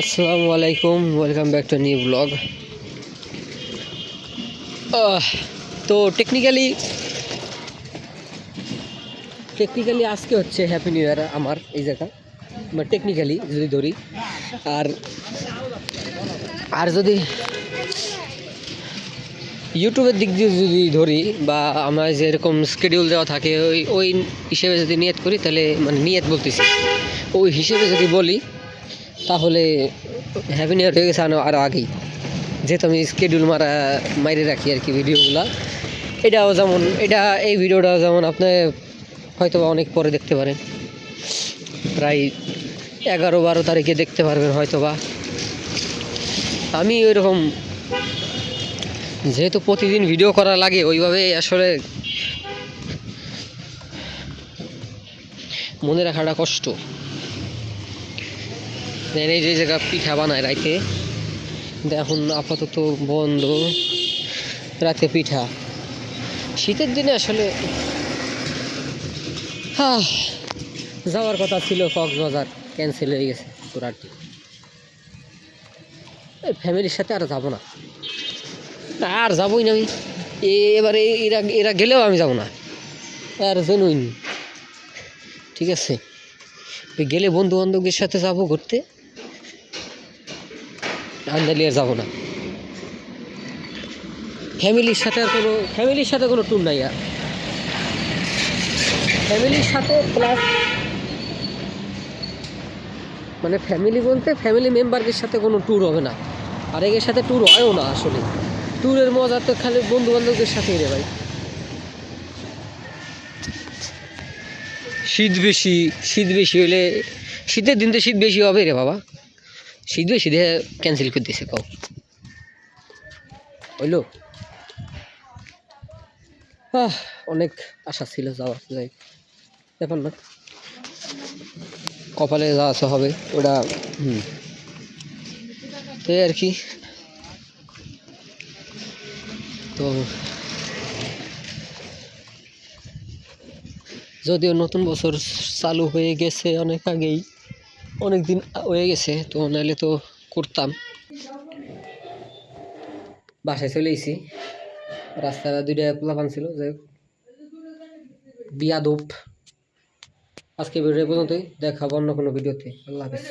আসসালামু আলাইকুম welcome back to new blog তো টেকনিক্যালি টেকনিক্যালি আজকে হচ্ছে হ্যাপি নিউ ইয়ার আমার, এই জায়গা। মানে টেকনিক্যালি যদি ধরি, আর আর যদি ইউটিউবের দিক দিয়ে যদি ধরি, বা আমার যেরকম স্কেডিউল দেওয়া থাকে, ওই ওই হিসেবে যদি নিয়ত করি, তাহলে মানে নিয়ত বলতেছি। ওই হিসেবে যদি বলি তাহলে হ্যাপি নিউ ইয়ার হয়ে গেছে আরও আগেই। যেহেতু আমি স্কেডিউল মারা মাইরে রাখি আর কি ভিডিওগুলো এটাও যেমন এটা এই ভিডিওটাও যেমন আপনি হয়তো অনেক পরে দেখতে পারেন। প্রায় এগারো বারো তারিখে দেখতে পারবেন হয়তো বা। আমি ওই রকম যেহেতু প্রতিদিন ভিডিও করা লাগে, ওইভাবে আসলে মনে রাখাটা কষ্ট। দেন এই যে জায়গা পিঠা বানায় রাইতে এখন আপাতত বন্ধ। রাতে পিঠা। শীতের দিনে আসলে হ্যাঁ যাওয়ার কথা ছিল, কক্সবাজার ক্যান্সেল হয়ে গেছে পুরাটি। ফ্যামিলির সাথে আর যাব না। আর যাবোই না আমি। এবারে এরা এরা গেলেও আমি যাব না। আর জেনুইন। ঠিক আছে। গেলে বন্ধু বান্ধবদের সাথে যাব ঘুরতে। আর যাব না। ফ্যামিলির সাথে আর কোনো ফ্যামিলির সাথে কোনো ট্যুর নাই আর। ফ্যামিলির সাথে প্লাস মানে ফ্যামিলি বলতে ফ্যামিলি মেম্বারদের সাথে কোনো ট্যুর হবে না। আর এর সাথে ট্যুর হয়ও না আসলে। ট্যুরের মজা তো খালি বন্ধু বান্ধবদের সাথেই রে ভাই। শীত বেশি শীত বেশি হলে শীতের দিন তো শীত বেশি হবে রে বাবা। বেশি দিয়ে ক্যান্সেল করে দিয়েছে কাউ হইল? অনেক আশা ছিল যাওয়ার যাই। ব্যাপার না। কপালে যা আছে হবে, ওটা, হুম। তো আর কি। তো যদিও নতুন বছর চালু হয়ে গেছে অনেক আগেই অনেক দিন হয়ে গেছে, তো নাহলে তো করতাম। বাসায় চলে এসেছি। রাস্তায় দুইটা প্লাবান ছিল যে বিয়াদব। আজকে ভিডিও পর্যন্তই দেখাবো অন্য কোনো ভিডিওতে। আল্লাহ হাফিজ।